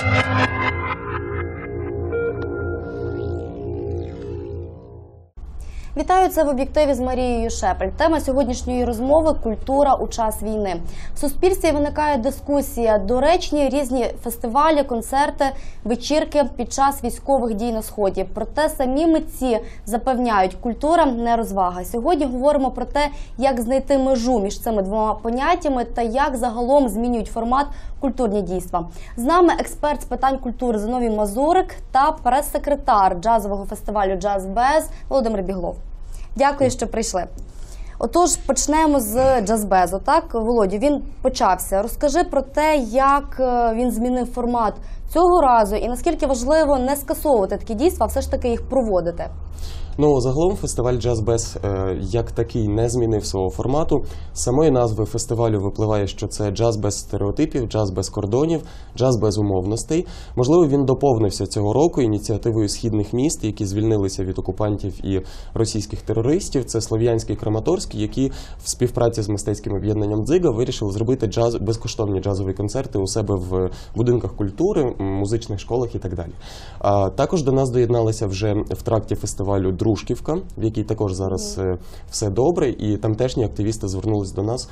Thank you. Вітаю це в об'єктиві з Марією Шепель. Тема сьогоднішньої розмови культура у час війни. В суспільстві виникає дискусія, доречні різні фестивалі, концерти, вечірки під час військових дій на сході. Проте самі митці запевняють, культура не розвага. Сьогодні говоримо про те, як знайти межу між цими двома поняттями та як загалом змінюють формат культурні дійства. З нами експерт з питань культури Зиновій Мазурик та прес-секретар джазового фестивалю Джаз Без Володимир Біглов. Дякую, що прийшли. Отож, почнемо з джазбезу. Так, Володю, він почався. Розкажи про те, як е, він змінив формат цього разу, і наскільки важливо не скасовувати такі дійства, а все ж таки їх проводити. Ну, загалом фестиваль Джаз Без е, як такий не змінив свого формату. З самої назви фестивалю випливає, що це джаз без стереотипів, джаз без кордонів, джаз без умовностей. Можливо, він доповнився цього року ініціативою східних міст, які звільнилися від окупантів і російських терористів. Це Слов'янський Краматорський, які в співпраці з мистецьким об'єднанням Дзига вирішили зробити джаз безкоштовні джазові концерти у себе в будинках культури, музичних школах і так далі. А також до нас доєдналися вже в тракті фестивалю Дружківка, в якій також зараз е, все добре, і тамтешні активісти звернулись до нас,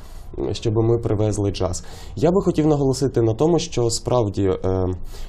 щоб ми привезли джаз. Я би хотів наголосити на тому, що справді е,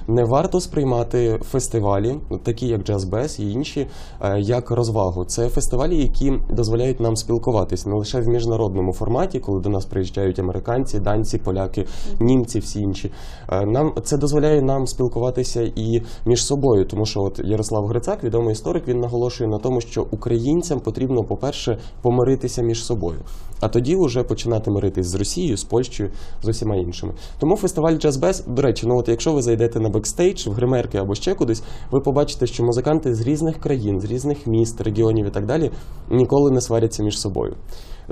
не варто сприймати фестивалі, такі як Джаз Без і інші, е, як розвагу. Це фестивалі, які дозволяють нам спілкуватись не лише в міжнародному форматі, коли до нас приїжджають американці, данці, поляки, німці, всі інші. Е, Нам це дозволяє нам спілкуватися і між собою, тому що от Ярослав Грицак, відомий історик, він наголошує на тому, що українцям потрібно, по-перше, помиритися між собою, а тоді вже починати миритись з Росією, з Польщею, з усіма іншими. Тому фестиваль Джазбез, до речі, ну от якщо ви зайдете на бекстейдж в гримерки або ще кудись, ви побачите, що музиканти з різних країн, з різних міст, регіонів і так далі ніколи не сваряться між собою.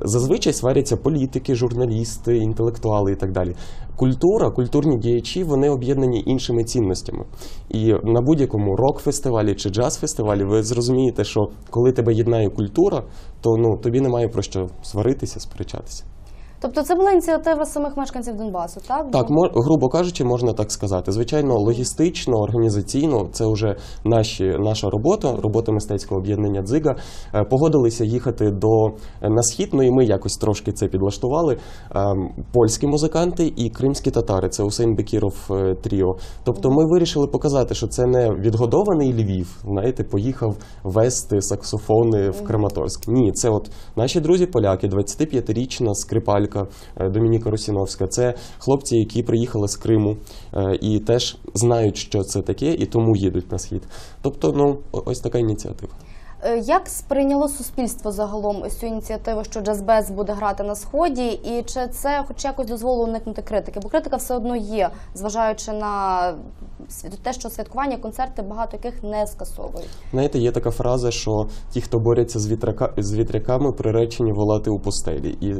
Зазвичай сваряться політики, журналісти, інтелектуали і так далі. Культура, культурні діячі, вони об'єднані іншими цінностями. І на будь-якому рок-фестивалі чи джаз-фестивалі ви зрозумієте, що коли тебе єднає культура, то ну тобі немає про що сваритися, сперечатися. Тобто, це була ініціатива самих мешканців Донбасу, так? Так, мо- грубо кажучи, можна так сказати. Звичайно, логістично, організаційно це вже наші, наша робота, робота мистецького об'єднання Дзига. Е, Погодилися їхати до е, на схід. Ну і ми якось трошки це підлаштували. Ем, Польські музиканти і кримські татари. Це Усейн Бекіров е, Тріо. Тобто, ми вирішили показати, що це не відгодований Львів. Знаєте, поїхав вести саксофони в Краматорськ. Ні, це от наші друзі поляки, 25-річна скрипалька е, Домініка Русіновська. Це хлопці, які приїхали з Криму е, і теж знають, що це таке, і тому їдуть на схід. Тобто, ну ось така ініціатива. Е, Як сприйняло суспільство загалом цю ініціативу, що джазбез буде грати на сході, і чи це хоч якось дозволило уникнути критики? Бо критика все одно є, зважаючи на те, що святкування, концерти, багато яких не скасовують. Знаєте, є така фраза, що ті, хто борються з вітряка з вітряками, приречені волати у пустелі. І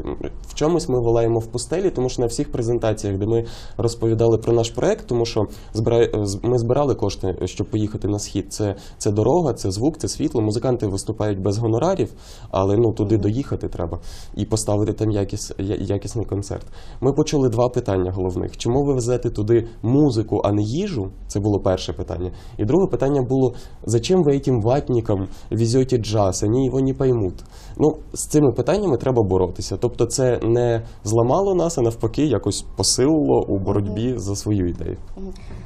в чомусь ми волаємо в пустелі, тому що на всіх презентаціях, де ми розповідали про наш проект, тому що збира... ми збирали кошти, щоб поїхати на схід. Це, це дорога, це звук, це світло. Музиканти виступають без гонорарів, але ну туди доїхати треба і поставити там якіс... якісний концерт. Ми почули два питання головних: чому ви везете туди музику, а не їжу? Це було перше питання. І друге питання було: зачем ви этим ватникам везете джаз? Вони його не поймуть. Ну, з цими питаннями треба боротися. Тобто, це не зламало нас, а навпаки, якось посилило у боротьбі за свою ідею.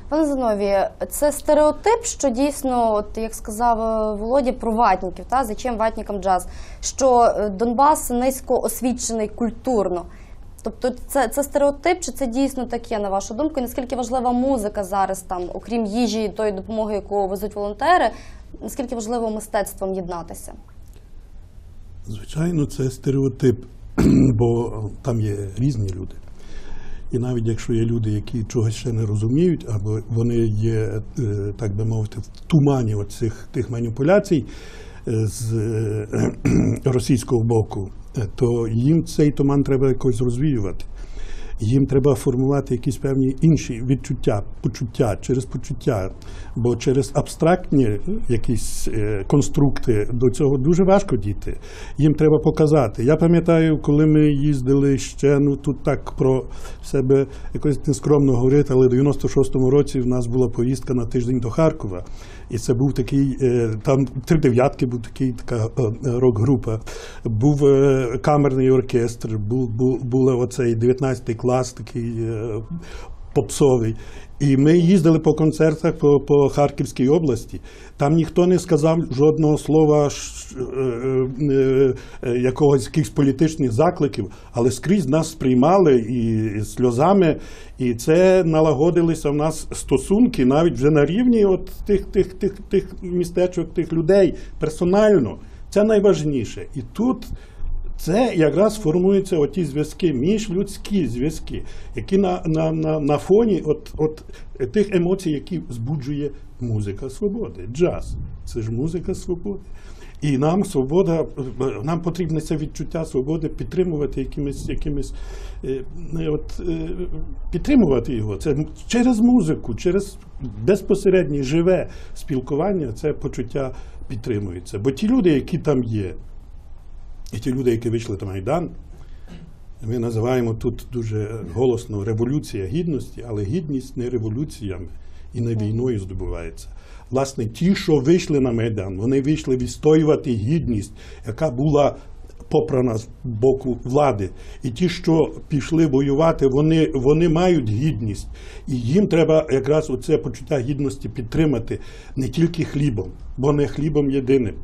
Пане Зинові, це стереотип, що дійсно, от як сказав е, Володя, про ватників, та зачем ватникам джаз? Що е, Донбас низько освічений культурно. Тобто це, це стереотип, чи це дійсно таке, на вашу думку? І наскільки важлива музика зараз там, окрім їжі і тої допомоги, яку везуть волонтери, наскільки важливо мистецтвом єднатися? Звичайно, це стереотип, бо там є різні люди. І навіть якщо є люди, які чогось ще не розуміють, або вони є, е, так би мовити, в тумані оцих тих маніпуляцій е, з е, російського боку, то їм цей туман треба якось розвіювати. Їм треба формувати якісь певні інші відчуття, почуття через почуття. Бо через абстрактні якісь е, конструкти до цього дуже важко діти. Їм треба показати. Я пам'ятаю, коли ми їздили ще, ну тут так про себе якось нескромно говорити, але в 96-му році в нас була поїздка на тиждень до Харкова. І це був такий, е, там три дев'ятки, був такий така е, рок-група. Був камерний оркестр, був, був, була оцей 19-й клас, такий е, попсовий. І ми їздили по концертах по, по Харківській області. Там ніхто не сказав жодного слова е, е, е, якогось якихось політичних закликів, але скрізь нас сприймали і сльозами, і це налагодилися в нас стосунки навіть вже на рівні от тих, тих, тих, тих містечок, тих людей персонально. Це найважніше. І тут це якраз формуються оті зв'язки, міжлюдські зв'язки, які на, на, на, на фоні от, от тих емоцій, які збуджує музика свободи, джаз. Це ж музика свободи. І нам свобода, нам потрібне це відчуття свободи підтримувати якимись, якимись е, от, е, підтримувати його. Це через музику, через безпосереднє живе спілкування, це почуття підтримується. Бо ті люди, які там є, і ті люди, які вийшли на Майдан, ми називаємо тут дуже голосно революція гідності, але гідність не революціями і не війною здобувається. Власне, ті, що вийшли на Майдан, вони вийшли відстоювати гідність, яка була попрана з боку влади. І ті, що пішли воювати, вони, вони мають гідність. І їм треба якраз оце почуття гідності підтримати не тільки хлібом, бо не хлібом єдиним.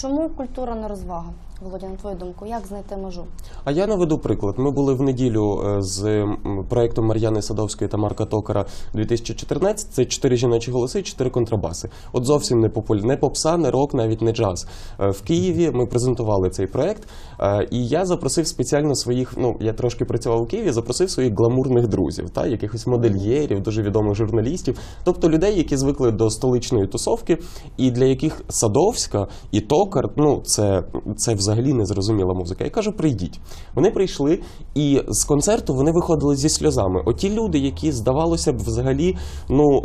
Чому культура не розвага? Володя, на твою думку, як знайти межу? А я наведу приклад. Ми були в неділю е, з м, проектом Мар'яни Садовської та Марка Токара 2014. Це чотири жіночі голоси, чотири контрабаси. От зовсім не популь... не попса, не рок, навіть не джаз. Е, В Києві ми презентували цей проект, е, і я запросив спеціально своїх. Ну я трошки працював у Києві, запросив своїх гламурних друзів, та якихось модельєрів, дуже відомих журналістів, тобто людей, які звикли до столичної тусовки, і для яких Садовська і Токар, ну це, це взагалі незрозуміла музика. Я кажу, прийдіть. Вони прийшли, і з концерту вони виходили зі сльозами. Оті люди, які здавалося б, взагалі, ну.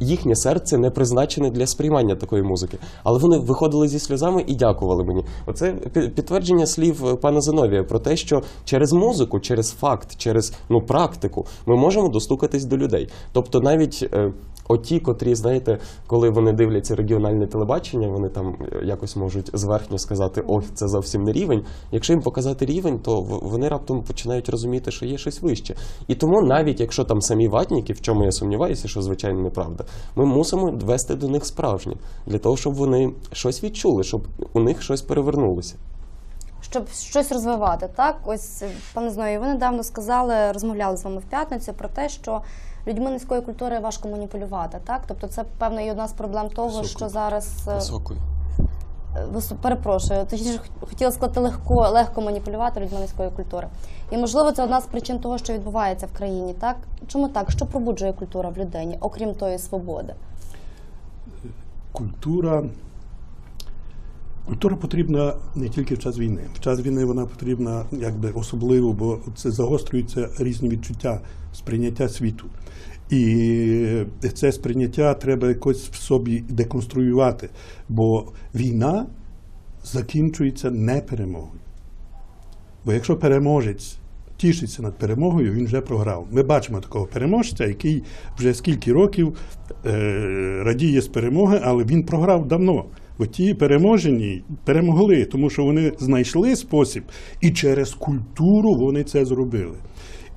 Їхнє серце не призначене для сприймання такої музики, але вони виходили зі сльозами і дякували мені. Оце підтвердження слів пана Зиновія про те, що через музику, через факт, через ну практику ми можемо достукатись до людей. Тобто, навіть е, оті, котрі, знаєте, коли вони дивляться регіональне телебачення, вони там е, якось можуть зверхньо сказати, ох, це зовсім не рівень. Якщо їм показати рівень, то вони раптом починають розуміти, що є щось вище. І тому, навіть якщо там самі ватніки, в чому я сумніваюся, що звичайно неправда, ми мусимо вести до них справжнє для того, щоб вони щось відчули, щоб у них щось перевернулося. Щоб щось розвивати, так? Ось, пане Зною, ви недавно сказали, розмовляли з вами в п'ятницю про те, що людьми низької культури важко маніпулювати, так? Тобто це, певно, і одна з проблем того, Високої. що зараз е, Високою. перепрошую, точніше хотіла сказати легко, легко маніпулювати людьми низької культури. І можливо, це одна з причин того, що відбувається в країні. Так чому так? Що пробуджує культура в людині, окрім тої свободи? культура. Культура потрібна не тільки в час війни. В час війни вона потрібна якби особливо, бо це загострюються різні відчуття сприйняття світу. І це сприйняття треба якось в собі деконструювати, бо війна закінчується не перемогою. Бо якщо переможець тішиться над перемогою, він вже програв. Ми бачимо такого переможця, який вже скільки років е, радіє з перемоги, але він програв давно. Бо ті переможені перемогли, тому що вони знайшли спосіб, і через культуру вони це зробили.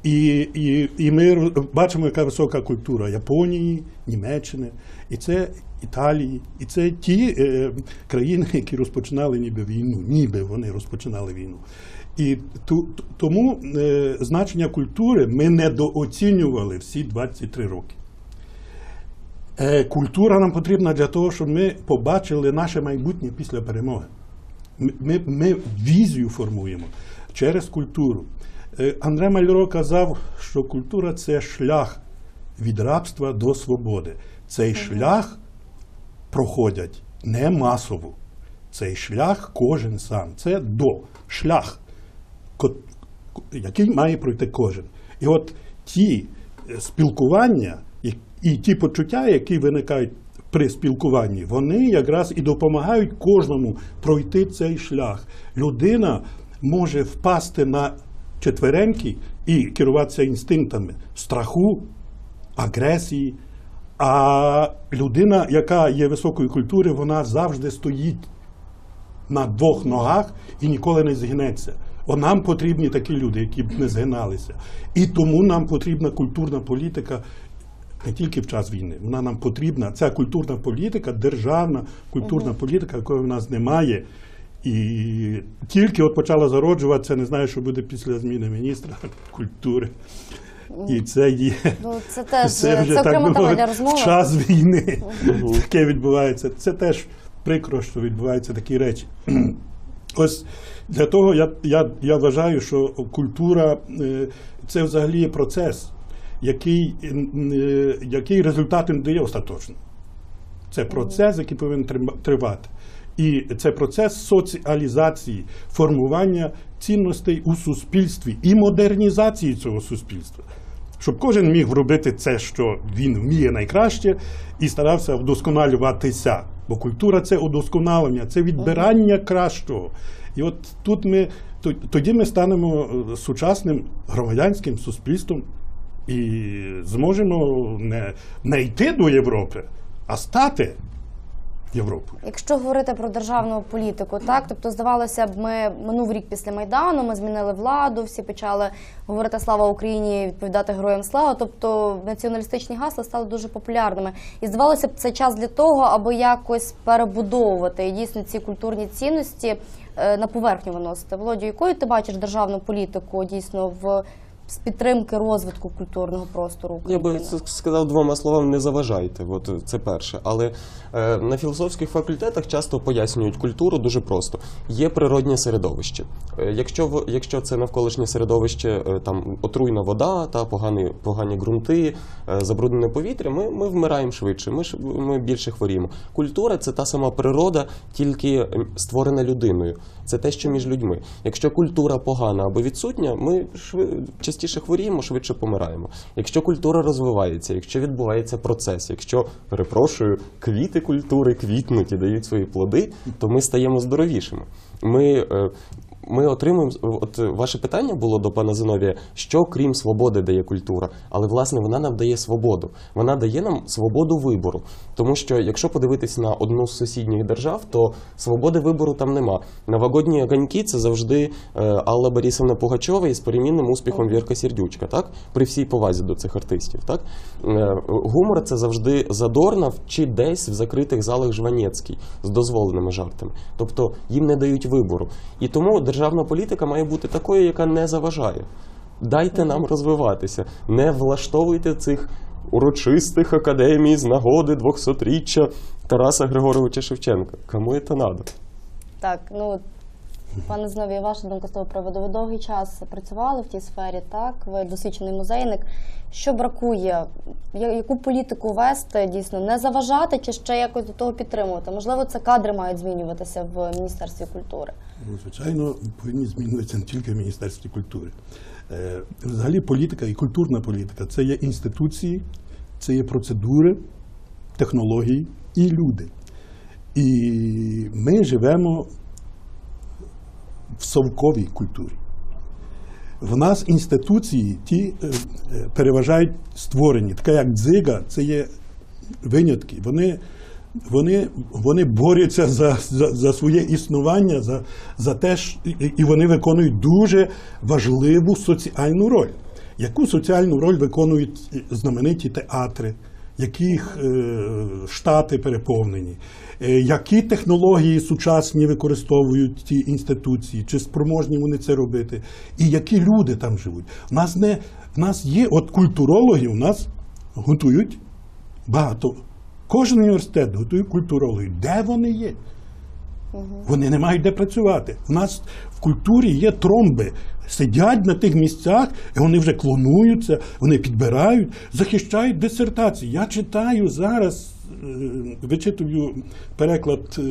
І, і, і ми бачимо, яка висока культура Японії, Німеччини, і це Італії, і це ті е, країни, які розпочинали ніби війну, ніби вони розпочинали війну. І ту, тому е, значення культури ми недооцінювали всі 23 роки. Е, культура нам потрібна для того, щоб ми побачили наше майбутнє після перемоги. Ми, ми, ми візію формуємо через культуру. Е, Андре Мальро казав, що культура це шлях від рабства до свободи. Цей шлях проходять не масово. Цей шлях кожен сам. Це до шлях. Який має пройти кожен. І от ті е, спілкування і ті почуття, які виникають при спілкуванні, вони якраз і допомагають кожному пройти цей шлях. Людина може впасти на четвереньки і керуватися інстинктами страху, агресії. А людина, яка є високої культури, вона завжди стоїть на двох ногах і ніколи не згинеться. О, нам потрібні такі люди, які б не згиналися. І тому нам потрібна культурна політика не тільки в час війни. Вона нам потрібна. Ця культурна політика, державна культурна політика, якої в нас немає. І тільки от почала зароджуватися, не знаю, що буде після зміни міністра культури. І це є Ну, це теж це, окрема тема мовити, для розмови. в час війни таке відбувається. Це теж прикро, що відбуваються такі речі. Ось для того я, я, я вважаю, що культура е, це взагалі є процес, який, е, який результати не дає остаточно. Це процес, який повинен тривати. І це процес соціалізації, формування цінностей у суспільстві і модернізації цього суспільства. Щоб кожен міг робити це, що він вміє найкраще, і старався вдосконалюватися. Бо культура це удосконалення, це відбирання кращого. І от тут ми тоді ми станемо е, сучасним громадянським суспільством і зможемо не, не йти до Європи, а стати Європою. Якщо говорити про державну політику, так тобто здавалося б, ми минув рік після майдану, ми змінили владу, всі почали говорити слава Україні, відповідати героям слава. Тобто націоналістичні гасла стали дуже популярними. І здавалося б, це час для того, аби якось перебудовувати дійсно ці культурні цінності е, на поверхню виносити. Володю, якою ти бачиш державну політику дійсно в з підтримки розвитку культурного простору Я би України? сказав двома словами, не заважайте. От це перше. Але е, на філософських факультетах часто пояснюють культуру дуже просто. Є природнє середовище. Е, якщо в- якщо це навколишнє середовище, е, там отруйна вода та погані, погані ґрунти, е, забруднене повітря, ми, ми вмираємо швидше, ми, ми більше хворіємо. Культура це та сама природа, тільки створена людиною. Це те, що між людьми. Якщо культура погана або відсутня, ми шви... частіше хворіємо, швидше помираємо. Якщо культура розвивається, якщо відбувається процес, якщо перепрошую, квіти культури квітнуть і дають свої плоди, то ми стаємо здоровішими. Ми, е, ми отримуємо от е, ваше питання було до пана Зиновія, що крім свободи дає культура, але власне вона нам дає свободу. Вона дає нам свободу вибору. Тому що якщо подивитись на одну з сусідніх держав, то свободи вибору там нема. Новогодні огоньки це завжди е, Алла Борисовна Пугачова із перемінним успіхом Вірка Сердючка, так при всій повазі до цих артистів. Так Е, гумор це завжди Задорнов чи десь в закритих залах Жванецький з дозволеними жартами. Тобто їм не дають вибору. І тому державна політика має бути такою, яка не заважає. Дайте нам розвиватися, не влаштовуйте цих урочистих академій з нагоди 200-річчя Тараса Григоровича Шевченка. Кому це надо? Так, ну пане Знові, ваша думка з того приводу. Ви довгий час працювали в тій сфері, так? Ви досвідчений музейник. Що бракує? Яку політику вести дійсно не заважати чи ще якось до того підтримувати? Можливо, це кадри мають змінюватися в міністерстві культури. Ну, звичайно, повинні змінюватися не тільки в Міністерстві культури. Е, Взагалі, політика і культурна політика це є інституції, це є процедури, технології і люди. І ми живемо в совковій культурі. В нас інституції ті е, е, переважають створені. Така як дзига, це є винятки. Вони, вони, вони борються за, за, за своє існування, за, за те, і, і вони виконують дуже важливу соціальну роль. Яку соціальну роль виконують знамениті театри, яких е, штати переповнені, е, які технології сучасні використовують ті інституції, чи спроможні вони це робити, і які люди там живуть. У нас не в нас є от культурологи, у нас готують багато. Кожен університет готує культурологів. Де вони є? Вони не мають де працювати. У нас в культурі є тромби. Сидять на тих місцях, і вони вже клонуються, вони підбирають, захищають дисертації. Я читаю зараз, е, вичитую переклад е,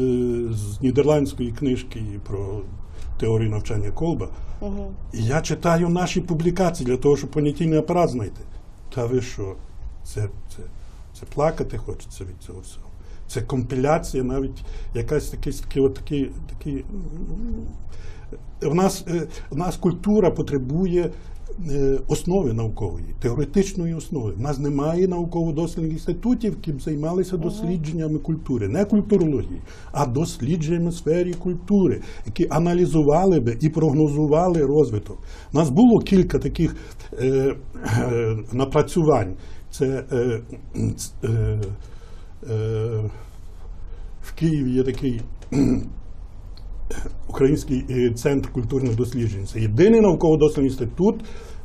з нідерландської книжки про теорії навчання Колба. І я читаю наші публікації для того, щоб понятійний апарат знайти. Та ви що? Це, це, це плакати хочеться від цього всього. Це компіляція, навіть якась такий, такий, такий, такий в нас, е, в нас культура потребує е, основи наукової, теоретичної основи. В нас немає науково-дослідних інститутів, які б займалися дослідженнями культури, не культурології, а дослідженнями сфері культури, які аналізували би і прогнозували розвиток. У нас було кілька таких е, е, напрацювань. Це е, е, е, в Києві є такий Український е, центр культурних досліджень. Це єдиний науково-дослідний інститут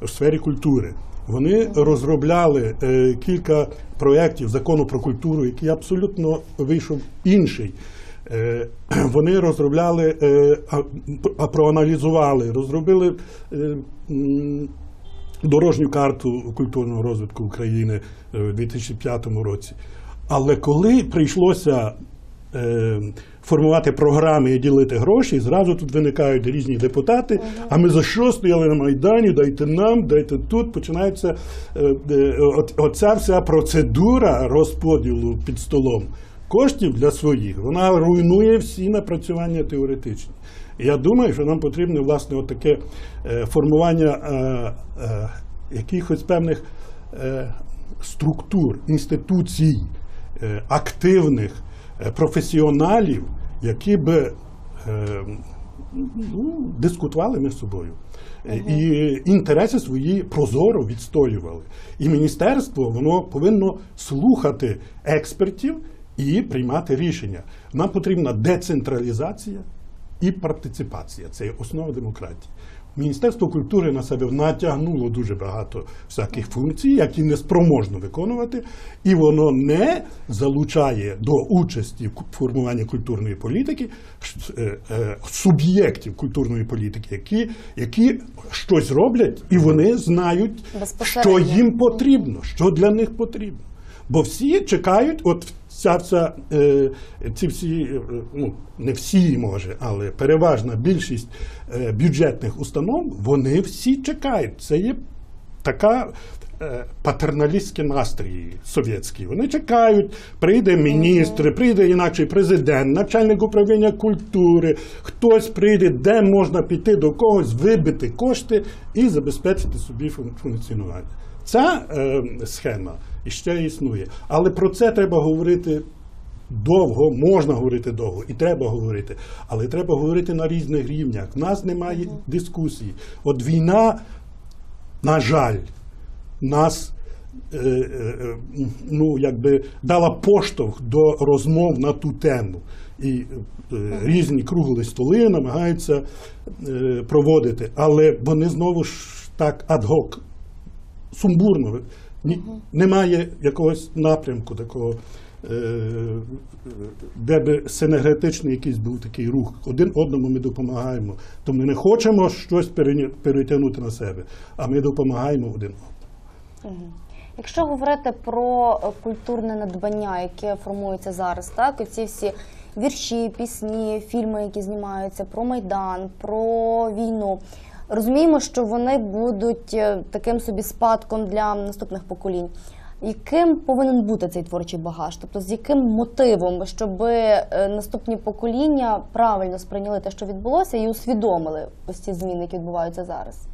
в сфері культури. Вони розробляли е, кілька проєктів закону про культуру, який абсолютно вийшов інший. Е, вони розробляли, проаналізували, розробили дорожню карту культурного розвитку України в 2005 році. Але коли прийшлося формувати програми і ділити гроші, і зразу тут виникають різні депутати. А ми за що стояли на Майдані? Дайте нам, дайте тут. Починається е, е, оця вся процедура розподілу під столом коштів для своїх. Вона руйнує всі напрацювання теоретичні. Я думаю, що нам потрібно власне таке е, формування е, е, якихось певних е, структур, інституцій, е, активних е, професіоналів, які би е, ну, дискутували між собою. Е, І інтереси свої прозоро відстоювали. І міністерство воно повинно слухати експертів і приймати рішення. Нам потрібна децентралізація і партиципація. Це є основа демократії. Міністерство культури на себе натягнуло дуже багато всяких функцій, які не спроможно виконувати, і воно не залучає до участі в формуванні культурної політики е, е, суб'єктів культурної політики, які, які щось роблять, і вони знають, що їм потрібно, що для них потрібно. Бо всі чекають, от ця вся, е, ці всі, е, ну не всі може, але переважна більшість е, бюджетних установ, вони всі чекають. Це є така. Патерналістські настрої совєтські. Вони чекають, прийде міністр, прийде інакший президент, начальник управління культури, хтось прийде, де можна піти до когось, вибити кошти і забезпечити собі фун- функціонування. Ця е, схема іще існує. Але про це треба говорити довго, можна говорити довго, і треба говорити. Але треба говорити на різних рівнях. В нас немає дискусії. От війна, на жаль, нас е, е, е, ну, якби дала поштовх до розмов на ту тему. І різні круглі столи намагаються проводити, але вони знову ж так ад-гок сумбурно. Ні, немає якогось напрямку такого, е, де би синергетичний якийсь був такий рух. Один одному ми допомагаємо. То ми не хочемо щось перетягнути на себе, а ми допомагаємо один одному. Якщо говорити про е, культурне надбання, яке формується зараз, так ці всі вірші, пісні, фільми, які знімаються про майдан, про війну. Розуміємо, що вони будуть е, таким собі спадком для наступних поколінь. Яким повинен бути цей творчий багаж? Тобто з яким мотивом, щоб наступні покоління правильно сприйняли те, що відбулося, і усвідомили ось ці зміни, які відбуваються зараз?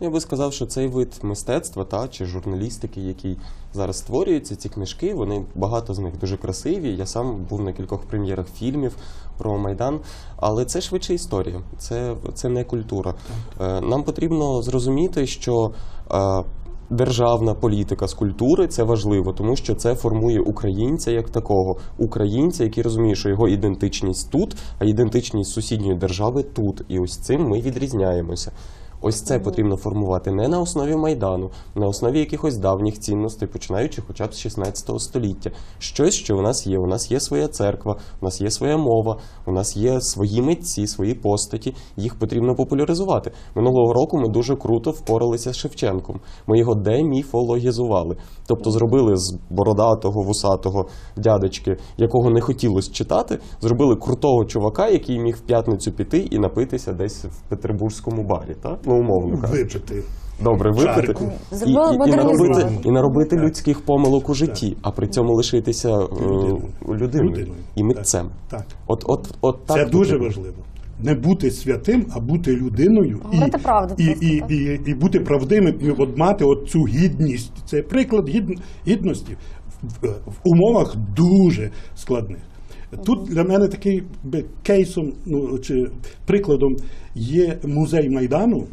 Я би сказав, що цей вид мистецтва та чи журналістики, який зараз створюється, ці книжки, вони багато з них дуже красиві. Я сам був на кількох прем'єрах фільмів про майдан, але це швидше історія, це, це не культура. Е, Нам потрібно зрозуміти, що. е, Державна політика з культури це важливо, тому що це формує українця як такого, українця, який розуміє, що його ідентичність тут, а ідентичність сусідньої держави тут. І ось цим ми відрізняємося. Ось це потрібно формувати не на основі майдану, на основі якихось давніх цінностей, починаючи хоча б з 16 століття. Щось, що у нас є. У нас є своя церква, у нас є своя мова, у нас є свої митці, свої постаті. Їх потрібно популяризувати. Минулого року ми дуже круто впоралися з Шевченком. Ми його деміфологізували. Тобто зробили з бородатого, вусатого дядечки, якого не хотілося читати, зробили крутого чувака, який міг в п'ятницю піти і напитися десь в петербурзькому барі. Так? Умовно кажучи. Випити. Добре, випити і, Зробили і, і, наробити, і наробити Так. людських помилок у житті, а при цьому лишитися е, Людиною. людиною, і митцем. Так. От, от, от так Це дуже потрібно. важливо. Не бути святим, а бути людиною Говорити правду і, просто, і, так? і, і бути правдивим, і от мати от цю гідність. Це приклад гідн- гідності в, в умовах дуже складних. Тут для мене такий би, кейсом ну, чи прикладом є музей Майдану,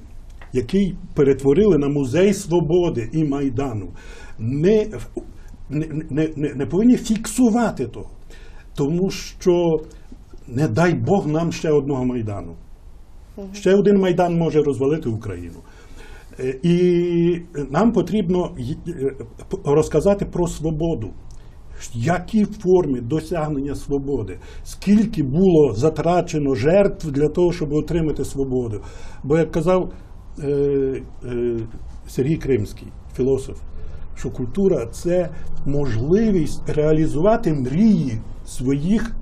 який перетворили на музей свободи і Майдану. Ми не, не, не, не повинні фіксувати того, тому що не дай Бог нам ще одного майдану. Ще один майдан може розвалити Україну. Е, І нам потрібно е, розказати про свободу. Які форми досягнення свободи, скільки було затрачено жертв для того, щоб отримати свободу. Бо, як казав Сергій Кримський, філософ, що культура це можливість реалізувати мрії своїх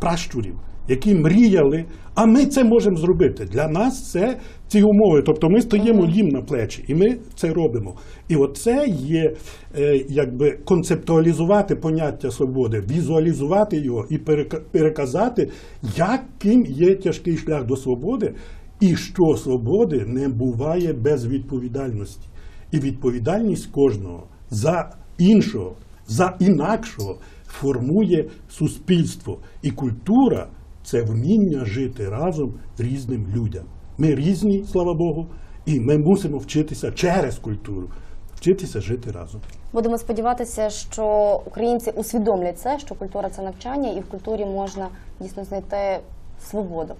пращурів, які мріяли, а ми це можемо зробити. Для нас це ці умови. Тобто ми стоїмо їм на плечі, і ми це робимо. І оце є е, якби концептуалізувати поняття свободи, візуалізувати його і перека- переказати, яким є тяжкий шлях до свободи, і що свободи не буває без відповідальності. І відповідальність кожного за іншого, за інакшого формує суспільство. І культура це вміння жити разом різним людям. Ми різні, слава Богу, і ми мусимо вчитися через культуру, вчитися жити разом. Будемо сподіватися, що українці усвідомлять це, що культура це навчання, і в культурі можна дійсно знайти свободу.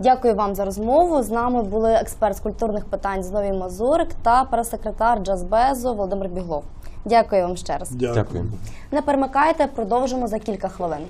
Дякую вам за розмову. З нами були експерт з культурних питань Зновій Мазурик та прес-секретар Джазбезу Володимир Біглов. Дякую вам ще раз. Дякую. Не перемикайте, продовжимо за кілька хвилин.